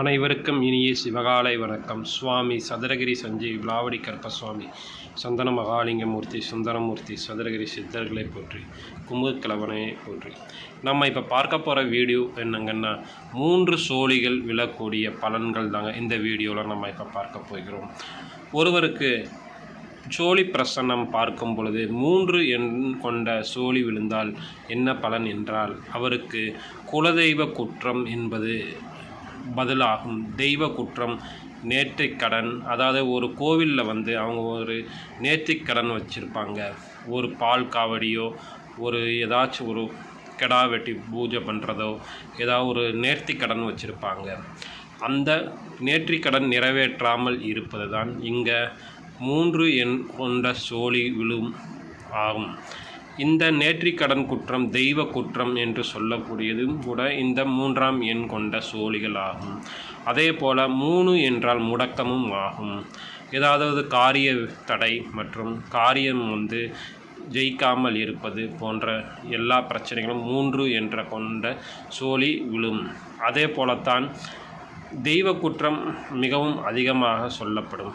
அனைவருக்கும் இனிய சிவகாலை வணக்கம். சுவாமி சதுரகிரி சஞ்சீவி விளாவடி கருப்பசுவாமி சந்தன மகாலிங்கமூர்த்தி சுந்தரமூர்த்தி சதுரகிரி சித்தர்களை போற்றி குமுகக்கிழவனையை போற்றி. நம்ம இப்போ பார்க்க போகிற வீடியோ என்னங்கன்னா மூன்று சோழிகள் விழக்கூடிய பலன்கள் தாங்க இந்த வீடியோவில் நம்ம இப்போ பார்க்க போகிறோம். ஒருவருக்கு சோழி பிரசன்னம் பார்க்கும் பொழுது மூன்று எண் கொண்ட சோழி விழுந்தால் என்ன பலன் என்றால் அவருக்கு குலதெய்வ குற்றம் என்பது பதிலாகும். தெய்வ குற்றம் நேர்த்திக்கடன் அதாவது ஒரு கோவிலில் வந்து அவங்க ஒரு நேர்த்திக்கடன் வச்சுருப்பாங்க. ஒரு பால் காவடியோ ஒரு ஏதாச்சும் ஒரு கெடா வெட்டி பூஜை பண்ணுறதோ ஏதாவது ஒரு நேர்த்திக்கடன் வச்சுருப்பாங்க. அந்த நேர்த்திக் கடன் நிறைவேற்றாமல் இருப்பது தான் இங்கே மூன்று எண் கொண்ட சோழி விழும் ஆகும். இந்த நேற்றிக் கடன் குற்றம் தெய்வ குற்றம் என்று சொல்லக்கூடியதும் கூட இந்த மூன்றாம் எண் கொண்ட சோழிகள் ஆகும் அதே போல் மூணு என்றால் முடக்கமும் ஆகும். ஏதாவது காரிய தடை மற்றும் காரியம் வந்து ஜெயிக்காமல் இருப்பது போன்ற எல்லா பிரச்சனைகளும் மூன்று என்ற கொண்ட சோழி விழும். அதே போலத்தான் தெய்வ குற்றம் மிகவும் அதிகமாக சொல்லப்படும்.